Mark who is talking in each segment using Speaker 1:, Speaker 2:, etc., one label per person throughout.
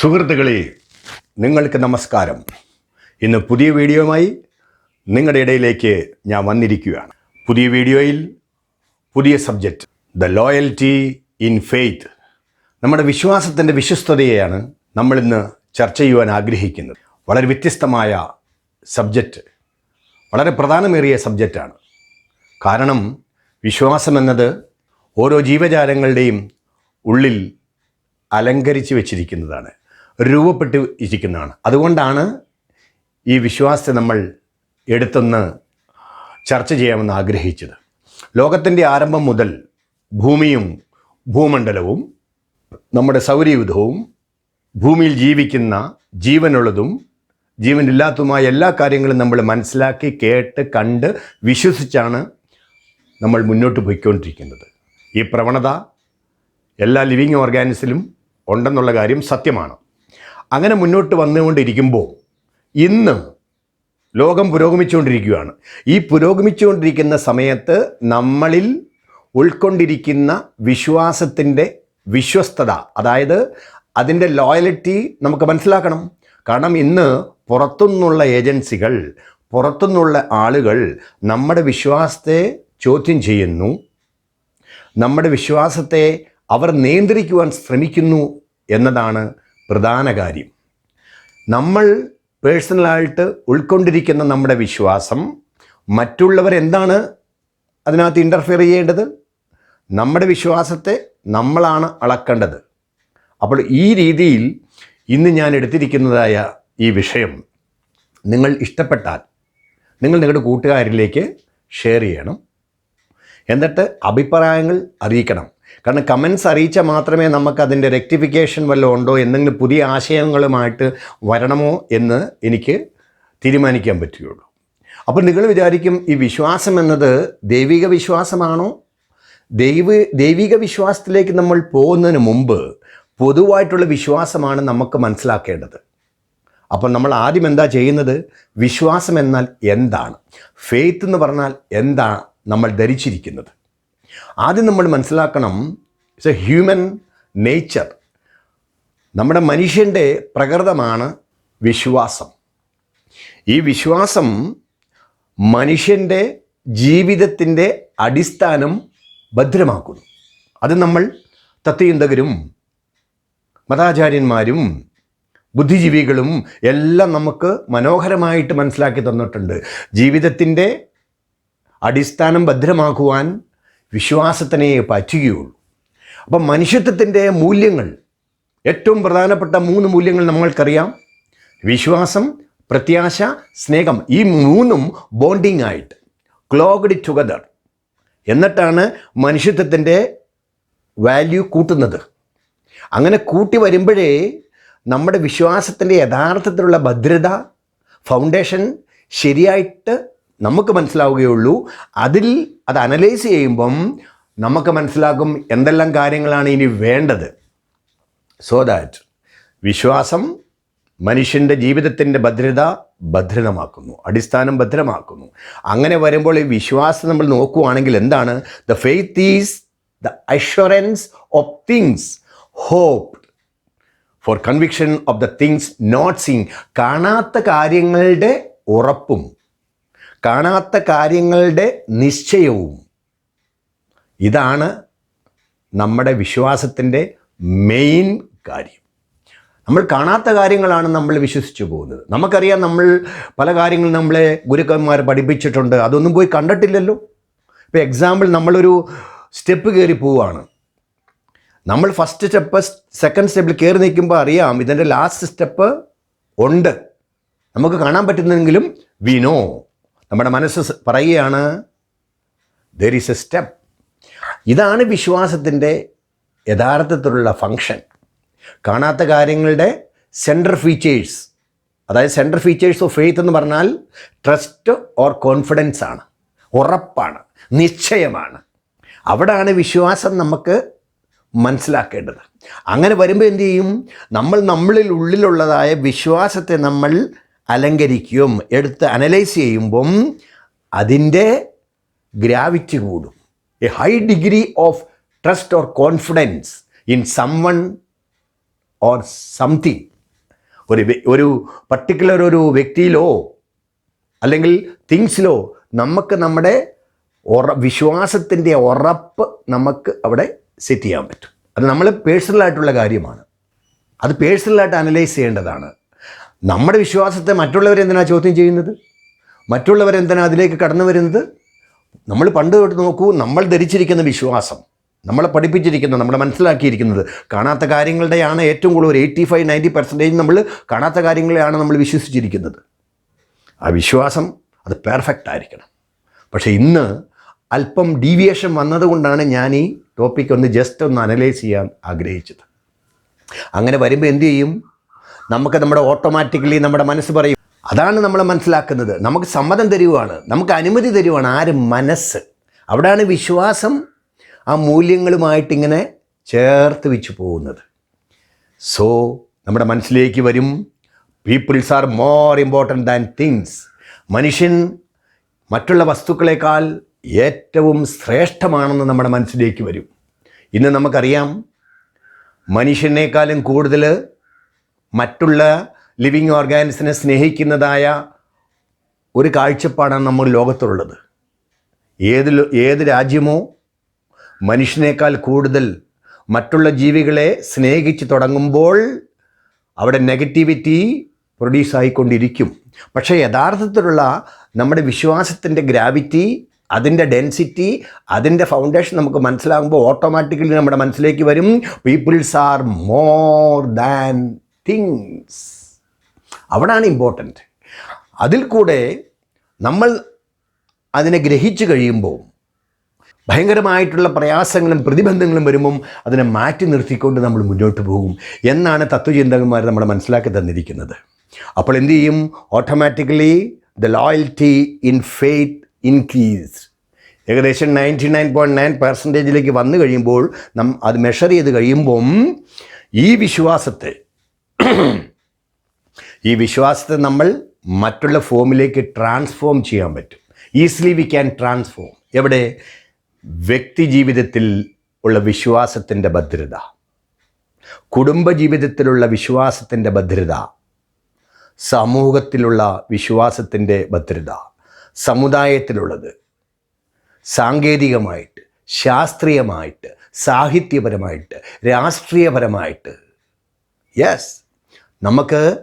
Speaker 1: സുഹൃത്തുക്കളെ നിങ്ങൾക്ക് നമസ്കാരം. ഇന്ന് പുതിയ വീഡിയോയുമായി നിങ്ങളുടെ ഇടയിലേക്ക് ഞാൻ വന്നിരിക്കുകയാണ്. പുതിയ വീഡിയോയിൽ പുതിയ subject the loyalty in faith നമ്മുടെ വിശ്വാസത്തിന്റെ വിശ്വസ്തതയെയാണ് നമ്മളിന്ന് ചർച്ച ചെയ്യുവാൻ ആഗ്രഹിക്കുന്നത്. വളരെ വ്യത്യസ്തമായ സബ്ജക്റ്റ് വളരെ പ്രധാനമേറിയ സബ്ജക്റ്റാണ്. കാരണം വിശ്വാസം എന്നത് ഓരോ ജീവജാലങ്ങളുടെയും ഉള്ളിൽ അലങ്കരിച്ച് വെച്ചിരിക്കുന്നതാണ്. രൂപപ്പെട്ട് ഇരിക്കുന്നതാണ്. അതുകൊണ്ടാണ് ഈ വിശ്വാസത്തെ നമ്മൾ എടുത്തൊന്ന് ചർച്ച ചെയ്യാമെന്ന് ആഗ്രഹിച്ചത്. ലോകത്തിന്റെ ആരംഭം മുതൽ ഭൂമിയും ഭൂമണ്ഡലവും നമ്മുടെ സൗരയൂഥവും ഭൂമിയിൽ ജീവിക്കുന്ന ജീവനുള്ളതും ജീവനില്ലാത്തതുമായ എല്ലാ കാര്യങ്ങളും നമ്മൾ മനസ്സിലാക്കി കേട്ട് കണ്ട് വിശ്വസിച്ചാണ് നമ്മൾ മുന്നോട്ട് പോയിക്കൊണ്ടിരിക്കുന്നത്. ഈ പ്രവണത എല്ലാ ലിവിങ് ഓർഗാനിസിലും ഉണ്ടെന്നുള്ള കാര്യം സത്യമാണ്. അങ്ങനെ മുന്നോട്ട് വന്നുകൊണ്ടിരിക്കുമ്പോൾ ഇന്ന് ലോകം പുരോഗമിച്ചുകൊണ്ടിരിക്കുകയാണ്. ഈ പുരോഗമിച്ചുകൊണ്ടിരിക്കുന്ന സമയത്ത് നമ്മളിൽ ഉൾക്കൊണ്ടിരിക്കുന്ന വിശ്വാസത്തിന്റെ വിശ്വസ്തത അതായത് അതിന്റെ ലോയലിറ്റി നമുക്ക് മനസ്സിലാക്കണം. കാരണം ഇന്ന് പുറത്തുനിന്നുള്ള ഏജൻസികൾ പുറത്തുനിന്നുള്ള ആളുകൾ നമ്മുടെ വിശ്വാസത്തെ ചോദ്യം ചെയ്യുന്നു. നമ്മുടെ വിശ്വാസത്തെ അവർ നിയന്ത്രിക്കുവാൻ ശ്രമിക്കുന്നു എന്നതാണ് പ്രധാന കാര്യം. നമ്മൾ പേഴ്സണലായിട്ട് ഉൾക്കൊണ്ടിരിക്കുന്ന നമ്മുടെ വിശ്വാസം മറ്റുള്ളവർ എന്താണ് അതിനകത്ത് ഇന്റർഫിയർ ചെയ്യേണ്ടത്? നമ്മുടെ വിശ്വാസത്തെ നമ്മളാണ് അളക്കേണ്ടത്. അപ്പോൾ ഈ രീതിയിൽ ഇന്ന് ഞാൻ എടുത്തിരിക്കുന്നതായ ഈ വിഷയം നിങ്ങൾ ഇഷ്ടപ്പെട്ടാൽ നിങ്ങൾ നിങ്ങളുടെ കൂട്ടുകാരിലേക്ക് ഷെയർ ചെയ്യണം. എന്നിട്ട് അഭിപ്രായങ്ങൾ അറിയിക്കണം. കാരണം കമൻസ് അറിയിച്ചാൽ മാത്രമേ നമുക്ക് അതിന്റെ റെക്ടിഫിക്കേഷൻ വല്ലതും ഉണ്ടോ എന്തെങ്കിലും പുതിയ ആശയങ്ങളുമായിട്ട് വരണമോ എന്ന് എനിക്ക് തീരുമാനിക്കാൻ പറ്റുകയുള്ളൂ. അപ്പോൾ നിങ്ങൾ വിചാരിക്കും ഈ വിശ്വാസം എന്നത് ദൈവിക വിശ്വാസമാണോ? ദൈവ ദൈവിക വിശ്വാസത്തിലേക്ക് നമ്മൾ പോകുന്നതിന് മുമ്പ് പൊതുവായിട്ടുള്ള വിശ്വാസമാണ് നമുക്ക് മനസ്സിലാക്കേണ്ടത്. അപ്പോൾ നമ്മൾ ആദ്യം എന്താ ചെയ്യുന്നത്? വിശ്വാസം എന്നാൽ എന്താണ്? ഫെയ്ത്ത് എന്ന് പറഞ്ഞാൽ എന്താണ് നമ്മൾ ധരിച്ചിരിക്കുന്നത്? ആദ്യം നമ്മൾ മനസ്സിലാക്കണം ഇറ്റ്സ് എ ഹ്യൂമൻ നേച്ചർ നമ്മുടെ മനുഷ്യന്റെ പ്രകൃതമാണ് വിശ്വാസം. ഈ വിശ്വാസം മനുഷ്യന്റെ ജീവിതത്തിന്റെ അടിസ്ഥാനം ഭദ്രമാക്കുന്നു. അത് നമ്മൾ തത്വചിന്തകരും മതാചാര്യന്മാരും ബുദ്ധിജീവികളും എല്ലാം നമുക്ക് മനോഹരമായിട്ട് മനസ്സിലാക്കി തന്നിട്ടുണ്ട്. ജീവിതത്തിന്റെ അടിസ്ഥാനം ഭദ്രമാക്കുവാൻ വിശ്വാസത്തിനെ പറ്റുകയുള്ളൂ അപ്പം മനുഷ്യത്വത്തിന്റെ മൂല്യങ്ങൾ ഏറ്റവും പ്രധാനപ്പെട്ട മൂന്ന് മൂല്യങ്ങൾ നമ്മൾക്കറിയാം. വിശ്വാസം പ്രത്യാശ സ്നേഹം ഈ മൂന്നും ബോണ്ടിങ് ആയിട്ട് ക്ലോഗ്ഡ് ടുഗദർ എന്നിട്ടാണ് മനുഷ്യത്വത്തിന്റെ വാല്യൂ കൂട്ടുന്നത്. അങ്ങനെ കൂട്ടി വരുമ്പോഴേ നമ്മുടെ വിശ്വാസത്തിന്റെ യഥാർത്ഥത്തിലുള്ള ഭദ്രത ഫൗണ്ടേഷൻ ശരിയായിട്ട് നമുക്ക് മനസ്സിലാവുകയുള്ളൂ. അതിൽ അത് അനലൈസ് ചെയ്യുമ്പം നമുക്ക് മനസ്സിലാക്കും എന്തെല്ലാം കാര്യങ്ങളാണ് ഇനി വേണ്ടത്. സോ ദാറ്റ് വിശ്വാസം മനുഷ്യന്റെ ജീവിതത്തിന്റെ ഭദ്രത ഭദ്രമാക്കുന്നു അടിസ്ഥാനം ഭദ്രമാക്കുന്നു. അങ്ങനെ വരുമ്പോൾ ഈ വിശ്വാസം നമ്മൾ നോക്കുകയാണെങ്കിൽ എന്താണ്? The faith is the assurance of things hope for conviction of the things not seeing കാണാത്ത കാര്യങ്ങളുടെ ഉറപ്പും കാണാത്ത കാര്യങ്ങളുടെ നിശ്ചയവും. ഇതാണ് നമ്മുടെ വിശ്വാസത്തിന്റെ മെയിൻ കാര്യം. നമ്മൾ കാണാത്ത കാര്യങ്ങളാണ് നമ്മൾ വിശ്വസിച്ചു പോകുന്നത്. നമുക്കറിയാം നമ്മൾ പല കാര്യങ്ങളും നമ്മളെ ഗുരുക്കന്മാർ പഠിപ്പിച്ചിട്ടുണ്ട്. അതൊന്നും പോയി കണ്ടിട്ടില്ലല്ലോ. ഇപ്പോൾ എക്സാമ്പിൾ നമ്മളൊരു സ്റ്റെപ്പ് കയറി പോവുകയാണ്. നമ്മൾ ഫസ്റ്റ് സ്റ്റെപ്പ് സെക്കൻഡ് സ്റ്റെപ്പിൽ കയറി നിൽക്കുമ്പോൾ അറിയാം ഇതിന്റെ ലാസ്റ്റ് സ്റ്റെപ്പ് ഉണ്ട്. നമുക്ക് കാണാൻ പറ്റുന്നെങ്കിലും വി നോ നമ്മുടെ മനസ്സ് പറയുകയാണ് ദർ ഈസ് എ സ്റ്റെപ്പ് ഇതാണ് വിശ്വാസത്തിന്റെ യഥാർത്ഥത്തിലുള്ള ഫങ്ഷൻ കാണാത്ത കാര്യങ്ങളുടെ സെൻട്രൽ ഫീച്ചേഴ്സ് അതായത് സെൻട്രൽ ഫീച്ചേഴ്സ് ഓഫ് ഫെയ്ത്ത് എന്ന് പറഞ്ഞാൽ ട്രസ്റ്റ് ഓർ കോൺഫിഡൻസ് ആണ് ഉറപ്പാണ് നിശ്ചയമാണ്. അവിടാണ് വിശ്വാസം നമുക്ക് മനസ്സിലാക്കേണ്ടത്. അങ്ങനെ വരുമ്പോൾ എന്തു ചെയ്യും? നമ്മൾ നമ്മളിൽ ഉള്ളിലുള്ളതായ വിശ്വാസത്തെ നമ്മൾ അലങ്കരിക്കുകയും എടുത്ത് അനലൈസ് ചെയ്യുമ്പം അതിന്റെ ഗ്രാവിറ്റി കൂടും. A high degree of trust or confidence in someone or something ഒരു ഒരു പർട്ടിക്കുലർ ഒരു വ്യക്തിയിലോ അല്ലെങ്കിൽ തിങ്സിലോ നമുക്ക് നമ്മുടെ ഉറ വിശ്വാസത്തിന്റെ ഉറപ്പ് നമുക്ക് അവിടെ സെറ്റ് ചെയ്യാൻ പറ്റും. അത് നമ്മൾ പേഴ്സണലായിട്ടുള്ള കാര്യമാണ്. അത് പേഴ്സണലായിട്ട് അനലൈസ് ചെയ്യേണ്ടതാണ്. നമ്മുടെ വിശ്വാസത്തെ മറ്റുള്ളവരെന്തിനാ ചോദ്യം ചെയ്യുന്നത്? മറ്റുള്ളവരെന്തിനാ അതിലേക്ക് കടന്നു വരുന്നത്? നമ്മൾ പണ്ട് തൊട്ട് നോക്കൂ നമ്മൾ ധരിച്ചിരിക്കുന്ന വിശ്വാസം നമ്മളെ പഠിപ്പിച്ചിരിക്കുന്ന നമ്മളെ മനസ്സിലാക്കിയിരിക്കുന്നത് കാണാത്ത കാര്യങ്ങളുടെയാണ് ഏറ്റവും കൂടുതൽ എയ്റ്റി ഫൈവ് നയന്റി പെർസെന്റേജ് നമ്മൾ കാണാത്ത കാര്യങ്ങളെയാണ് നമ്മൾ വിശ്വസിച്ചിരിക്കുന്നത്. ആ വിശ്വാസം അത് പെർഫെക്റ്റ് ആയിരിക്കണം. പക്ഷേ ഇന്ന് അല്പം ഡീവിയേഷൻ വന്നതുകൊണ്ടാണ് ഞാൻ ഈ ടോപ്പിക് ഒന്ന് ജസ്റ്റ് ഒന്ന് അനലൈസ് ചെയ്യാൻ ആഗ്രഹിച്ചത്. അങ്ങനെ വരുമ്പോൾ എന്തു ചെയ്യും? നമുക്ക് നമ്മുടെ ഓട്ടോമാറ്റിക്കലി നമ്മുടെ മനസ്സ് പറയും. അതാണ് നമ്മൾ മനസ്സിലാക്കുന്നത്. നമുക്ക് സമ്മതം തരുവാണ്. നമുക്ക് അനുമതി തരുവാണ് ആര് മനസ്സ്. അവിടെയാണ് വിശ്വാസം ആ മൂല്യങ്ങളുമായിട്ടിങ്ങനെ ചേർത്ത് വെച്ച് പോകുന്നത്. സോ നമ്മുടെ മനസ്സിലേക്ക് വരും. Peoples are more important than things മനുഷ്യൻ മറ്റുള്ള വസ്തുക്കളെക്കാൾ ഏറ്റവും ശ്രേഷ്ഠമാണെന്ന് നമ്മുടെ മനസ്സിലേക്ക് വരും. ഇന്ന് നമുക്കറിയാം. മനുഷ്യനേക്കാളും കൂടുതൽ മറ്റുള്ള ലിവിങ് ഓർഗാനിസിനെ സ്നേഹിക്കുന്നതായ ഒരു കാഴ്ചപ്പാടാണ് നമ്മൾ ലോകത്തുള്ളത്. ഏത് ഏത് രാജ്യമോ മനുഷ്യനേക്കാൾ കൂടുതൽ മറ്റുള്ള ജീവികളെ സ്നേഹിച്ച് തുടങ്ങുമ്പോൾ അവിടെ നെഗറ്റിവിറ്റി പ്രൊഡ്യൂസ് ആയിക്കൊണ്ടിരിക്കും. പക്ഷേ യഥാർത്ഥത്തിലുള്ള നമ്മുടെ വിശ്വാസത്തിന്റെ ഗ്രാവിറ്റി അതിന്റെ ഡെൻസിറ്റി അതിന്റെ ഫൗണ്ടേഷൻ നമുക്ക് മനസ്സിലാകുമ്പോൾ ഓട്ടോമാറ്റിക്കലി നമ്മുടെ മനസ്സിലേക്ക് വരും. Peoples are more than things അവിടാണ് important അതിൽ കൂടെ നമ്മൾ അതിനെ ഗ്രഹിച്ചു കഴിയുമ്പോൾ ഭയങ്കരമായിട്ടുള്ള പ്രയാസങ്ങളും പ്രതിബന്ധങ്ങളും വരുമ്പം അതിനെ മാറ്റി നിർത്തിക്കൊണ്ട് നമ്മൾ മുന്നോട്ട് പോകും എന്നാണ് തത്വചിന്തകന്മാർ നമ്മളെ മനസ്സിലാക്കി തന്നിരിക്കുന്നത്. അപ്പോൾ എന്തു ചെയ്യും? Automatically the loyalty in faith increase ഏകദേശം നയന്റി നയൻ പോയിന്റ് നയൻ പെർസെന്റേജിലേക്ക് വന്നു കഴിയുമ്പോൾ നം അത് മെഷർ ചെയ്ത് കഴിയുമ്പം ഈ വിശ്വാസത്തെ ഈ വിശ്വാസത്തെ നമ്മൾ മറ്റുള്ള ഫോമിലേക്ക് ട്രാൻസ്ഫോം ചെയ്യാൻ പറ്റും. ഈസിലി വി ക്യാൻ ട്രാൻസ്ഫോം എവിടെ? വ്യക്തി ജീവിതത്തിൽ ഉള്ള വിശ്വാസത്തിന്റെ ഭദ്രത. കുടുംബജീവിതത്തിലുള്ള വിശ്വാസത്തിന്റെ ഭദ്രത. സമൂഹത്തിലുള്ള വിശ്വാസത്തിന്റെ ഭദ്രത. സമുദായത്തിലുള്ളത്. സാങ്കേതികമായിട്ട് ശാസ്ത്രീയമായിട്ട് സാഹിത്യപരമായിട്ട് രാഷ്ട്രീയപരമായിട്ട്. യെസ് നമുക്ക്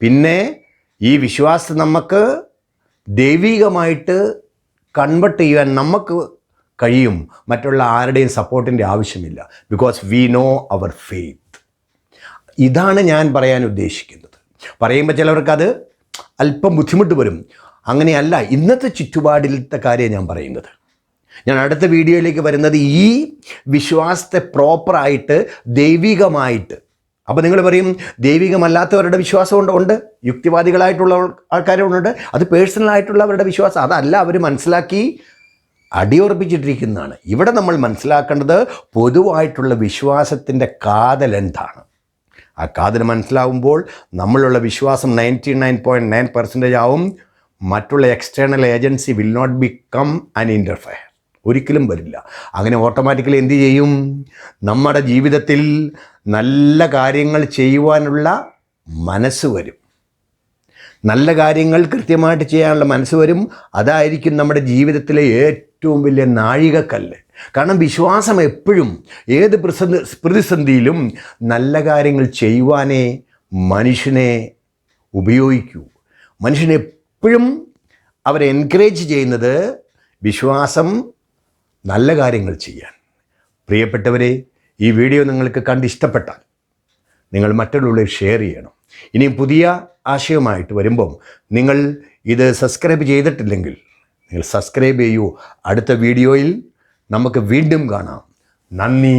Speaker 1: പിന്നെ ഈ വിശ്വാസം നമുക്ക് ദൈവികമായിട്ട് കൺവെർട്ട് ചെയ്യാൻ നമുക്ക് കഴിയും. മറ്റുള്ള ആരുടെയും സപ്പോർട്ടിന്റെ ആവശ്യമില്ല. Because we know our faith ഇതാണ് ഞാൻ പറയാൻ ഉദ്ദേശിക്കുന്നത്. പറയുമ്പോൾ ചിലവർക്കത് അല്പം ബുദ്ധിമുട്ട് വരും. അങ്ങനെയല്ല ഇന്നത്തെ ചുറ്റുപാടിലത്തെ കാര്യം ഞാൻ പറയുന്നത്. ഞാൻ അടുത്ത വീഡിയോയിലേക്ക് വരുന്നത് ഈ വിശ്വാസത്തെ പ്രോപ്പറായിട്ട് ദൈവികമായിട്ട് അപ്പോൾ നിങ്ങൾ പറയും ദൈവികമല്ലാത്തവരുടെ വിശ്വാസം ഉണ്ട് ഉണ്ട്. യുക്തിവാദികളായിട്ടുള്ള ആൾക്കാരുണ്ട്. അത് പേഴ്സണലായിട്ടുള്ളവരുടെ വിശ്വാസം. അതല്ല അവർ മനസ്സിലാക്കി അടിയുറപ്പിച്ചിട്ടിരിക്കുന്നതാണ്. ഇവിടെ നമ്മൾ മനസ്സിലാക്കേണ്ടത് പൊതുവായിട്ടുള്ള വിശ്വാസത്തിന്റെ കാതൽ എന്താണ്? ആ കാതൽ മനസ്സിലാവുമ്പോൾ നമ്മളുള്ള വിശ്വാസം ninety nine point nine percentage ആവും. മറ്റുള്ള external agency will not become an interfere. ഒരിക്കലും വരില്ല. അങ്ങനെ ഓട്ടോമാറ്റിക്കലി എന്ത് ചെയ്യും? നമ്മുടെ ജീവിതത്തിൽ നല്ല കാര്യങ്ങൾ ചെയ്യുവാനുള്ള മനസ്സ് വരും. നല്ല കാര്യങ്ങൾ കൃത്യമായിട്ട് ചെയ്യാനുള്ള മനസ്സ് വരും. അതായിരിക്കും നമ്മുടെ ജീവിതത്തിലെ ഏറ്റവും വലിയ നാഴികക്കല്ല്. കാരണം വിശ്വാസം എപ്പോഴും ഏത് പ്രതിസന്ധി പ്രതിസന്ധിയിലും നല്ല കാര്യങ്ങൾ ചെയ്യുവാനേ മനുഷ്യനെ ഉപയോഗിക്കൂ. മനുഷ്യനെ എപ്പോഴും അവരെ എൻകറേജ് ചെയ്യുന്നത് വിശ്വാസം നല്ല കാര്യങ്ങൾ ചെയ്യാൻ. പ്രിയപ്പെട്ടവരെ ഈ വീഡിയോ നിങ്ങൾക്ക് കണ്ട് ഇഷ്ടപ്പെട്ടാൽ നിങ്ങൾ മറ്റുള്ളവരെ ഷെയർ ചെയ്യണം. ഇനിയും പുതിയ ആശയമായിട്ട് വരുമ്പം നിങ്ങൾ ഇത് സബ്സ്ക്രൈബ് ചെയ്തിട്ടില്ലെങ്കിൽ നിങ്ങൾ സബ്സ്ക്രൈബ് ചെയ്യൂ. അടുത്ത വീഡിയോയിൽ നമുക്ക് വീണ്ടും കാണാം. നന്ദി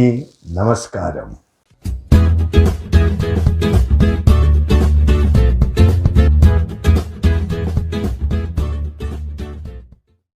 Speaker 1: നമസ്കാരം.